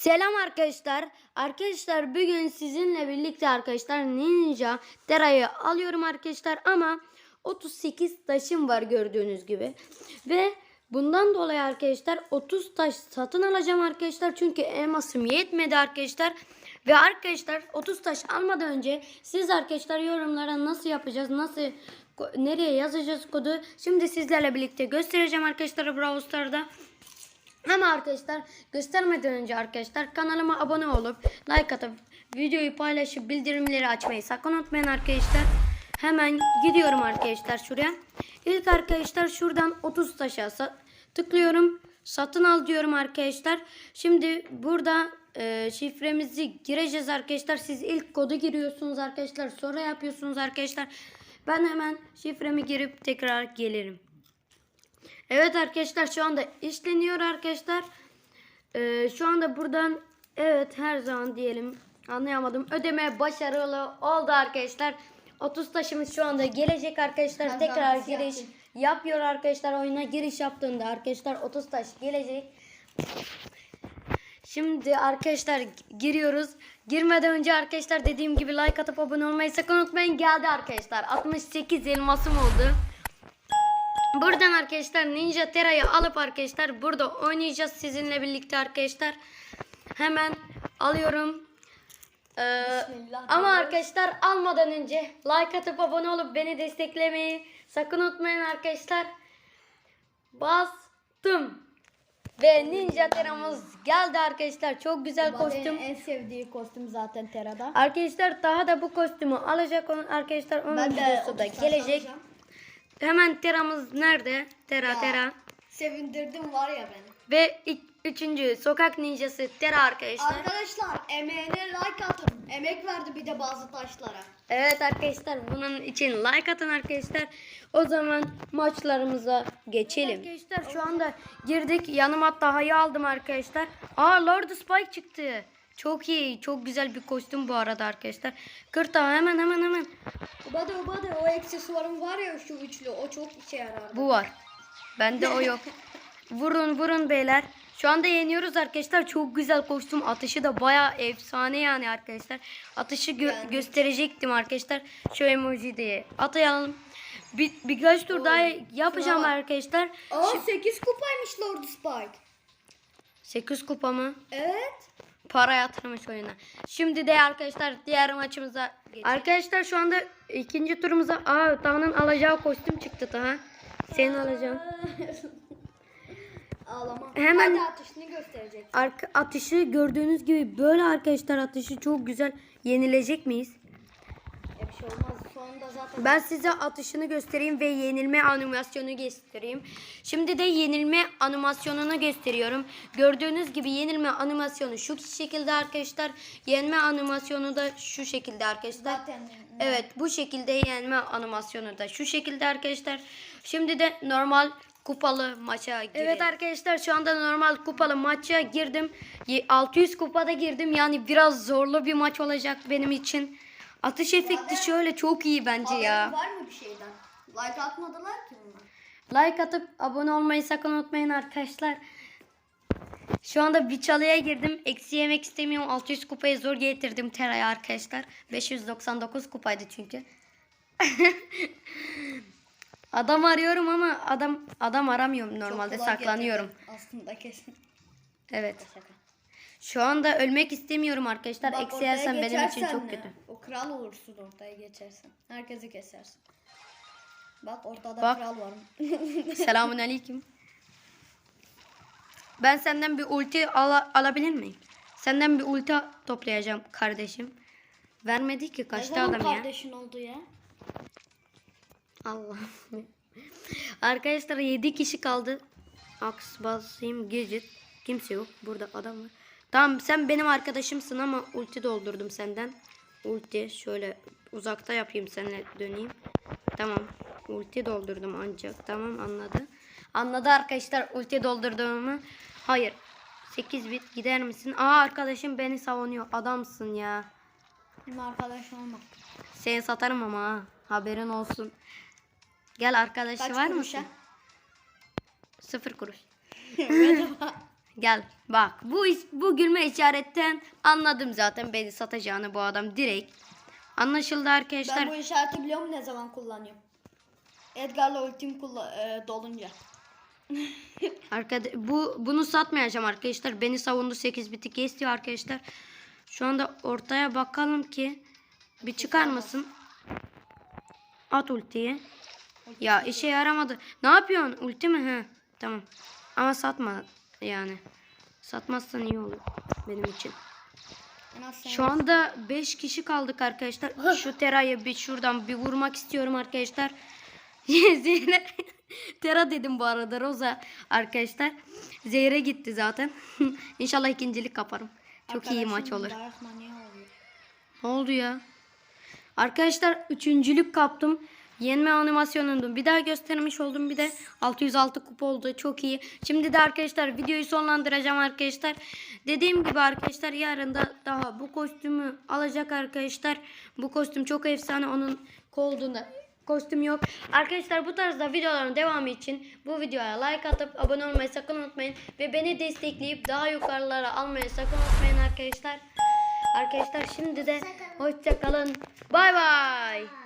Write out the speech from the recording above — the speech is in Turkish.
Selam arkadaşlar. Arkadaşlar bugün sizinle birlikte arkadaşlar Ninja Tera'yı alıyorum arkadaşlar ama 38 taşım var gördüğünüz gibi. Ve bundan dolayı arkadaşlar 30 taş satın alacağım arkadaşlar. Çünkü elmasım yetmedi arkadaşlar. Ve arkadaşlar 30 taş almadan önce siz arkadaşlar yorumlara nasıl yapacağız, nasıl nereye yazacağız kodu şimdi sizlerle birlikte göstereceğim arkadaşlar Brawl Stars'da. Ama arkadaşlar göstermeden önce arkadaşlar kanalıma abone olup like atıp videoyu paylaşıp bildirimleri açmayı sakın unutmayın arkadaşlar. Hemen gidiyorum arkadaşlar şuraya. İlk arkadaşlar şuradan 30 taşa tıklıyorum. Satın al diyorum arkadaşlar. Şimdi burada e, şifremizi gireceğiz arkadaşlar. Siz ilk kodu giriyorsunuz arkadaşlar. Sonra yapıyorsunuz arkadaşlar. Ben hemen şifremi girip tekrar gelirim. Evet arkadaşlar şu anda işleniyor arkadaşlar. Ee, şu anda buradan evet her zaman diyelim anlayamadım. Ödeme başarılı oldu arkadaşlar. 30 taşımız şu anda gelecek arkadaşlar. Ben Tekrar zahmet giriş yaptım. yapıyor arkadaşlar. Oyuna giriş yaptığında arkadaşlar 30 taş gelecek. Şimdi arkadaşlar giriyoruz. Girmeden önce arkadaşlar dediğim gibi like atıp abone olmayı sakın unutmayın. Geldi arkadaşlar. 68 elmasım oldu. Buradan arkadaşlar Ninja Terra'yı alıp arkadaşlar burada oynayacağız sizinle birlikte arkadaşlar. Hemen alıyorum. Ee, ama arkadaşlar almadan önce like atıp abone olup beni desteklemeyi sakın unutmayın arkadaşlar. Bastım. Ve Ninja Terra'mız geldi arkadaşlar. Çok güzel kostüm. Kostüm. en sevdiği kostüm zaten Tera'da. Arkadaşlar daha da bu kostümü alacak arkadaşlar onun videosu da 30 taş gelecek. alacağım. Hemen Tera'mız nerede? Tera Ya. Tera. Sevindirdim var ya beni. Ve ilk, üçüncü sokak ninjası Tera arkadaşlar. Arkadaşlar emeğine like atın. Emek verdi bir de bazı taşlara. Evet arkadaşlar bunun için like atın arkadaşlar. O zaman maçlarımıza geçelim. Arkadaşlar şu anda girdik. Yanıma Taha'yı aldım arkadaşlar. Aa Lord Spike çıktı. Çok iyi. Çok güzel bir kostüm bu arada arkadaşlar. Kır Taha hemen hemen hemen. Ubade ubade o aksesuarım var ya şu üçlü o çok işe yarar. Bu var. Bende o yok. Vurun vurun beyler. Şu anda yeniyoruz arkadaşlar. Çok güzel kostüm. Atışı da baya efsane yani arkadaşlar. Atışı gö- Yani. gösterecektim arkadaşlar. Şu emoji diye. Atayalım. Bir, birkaç tur daha yapacağım bak. arkadaşlar. Aa 8 kupaymış Lord Spike. 8 kupa mı? Evet. Para yatırmış oyuna. Şimdi de arkadaşlar diğer maçımıza Arkadaşlar şu anda ikinci turumuza aa Taha'nın alacağı kostüm çıktı Taha. Senin alacağın. Ağlama. Hemen- Hadi atışını gösterecek. Arka atışı gördüğünüz gibi böyle arkadaşlar atışı çok güzel. Yenilecek miyiz? Şey olmaz. Sonunda zaten Ben size atışını göstereyim ve yenilme animasyonu göstereyim. Şimdi de yenilme animasyonunu gösteriyorum. Gördüğünüz gibi yenilme animasyonu şu şekilde arkadaşlar. Yenme animasyonu da şu şekilde arkadaşlar. zaten Evet bu şekilde yenme animasyonu da şu şekilde arkadaşlar. Şimdi de normal kupalı maça girelim. Evet arkadaşlar şu anda normal kupalı maça girdim. Ye- 600 kupada girdim. Yani biraz zorlu bir maç olacak benim için. Atış efekti şöyle çok iyi bence ya. Var mı bir şeyden? Like atmadılar ki bunlar. Like atıp abone olmayı sakın unutmayın arkadaşlar. Şu anda bir çalıya girdim. Eksi yemek istemiyorum. 600 kupayı zor getirdim Tera'ya arkadaşlar. 599 kupaydı çünkü. adam arıyorum ama adam adam aramıyorum normalde saklanıyorum. Aslında kesin. Evet. Şaka. Şu anda ölmek istemiyorum arkadaşlar. Bak Eksi yersem benim için geçersen çok ne? kötü. O kral olursun ortaya geçersin. Herkesi kesersin. Bak ortada Bak. kral var. Selamun aleyküm. Ben senden bir ulti ala- alabilir miyim? Senden bir ulti toplayacağım kardeşim. Vermedi ki kaçtı adam ya. kardeşin oldu ya? Allah. Arkadaşlar 7 kişi kaldı. Aks basayım gadget. Kimse yok. Burada adam var. Tamam sen benim arkadaşımsın ama ulti doldurdum senden. Ulti şöyle uzakta yapayım seninle döneyim. Tamam. Ulti doldurdum ancak. Tamam anladı. Anladı arkadaşlar ulti doldurduğumu. Hayır. 8 bit gider misin? Aa arkadaşım beni savunuyor. Adamsın ya. Benim arkadaş olmak. Seni satarım ama ha. Haberin olsun. Gel arkadaşı Kaç var mısın? Sıfır kuruş. Gel bak bu bu gülme işaretten anladım zaten beni satacağını bu adam direkt. Anlaşıldı arkadaşlar. Ben bu işareti biliyorum ne zaman kullanıyorum. Edgar'la ultim kulla- e, dolunca. Arkada bu bunu satmayacağım arkadaşlar. Beni savundu 8 biti kesiyor arkadaşlar. Şu anda ortaya bakalım ki bir çıkar mısın? At ultiyi. Ya işe yaramadı. Ne yapıyorsun? Ulti mi? He. Tamam. Ama satma yani. Satmazsan iyi olur benim için. Şu anda 5 kişi kaldık arkadaşlar. Şu Tera'yı bir şuradan bir vurmak istiyorum arkadaşlar. Zehre Tera dedim bu arada Roza arkadaşlar. Zehre gitti zaten. İnşallah ikincilik kaparım. Çok iyi maç Arkadaşım olur. Ne oldu ya? Arkadaşlar üçüncülük kaptım. Yenme animasyonunu bir daha göstermiş oldum. Bir de 606 kupa oldu. Çok iyi. Şimdi de arkadaşlar videoyu sonlandıracağım arkadaşlar. Dediğim gibi arkadaşlar yarın da daha bu kostümü alacak arkadaşlar. Bu kostüm çok efsane. Onun kolduğunda kostüm yok. Arkadaşlar bu tarzda videoların devamı için bu videoya like atıp abone olmayı sakın unutmayın. Ve beni destekleyip daha yukarılara almayı sakın unutmayın arkadaşlar. Arkadaşlar şimdi de hoşça kalın. Bay bay.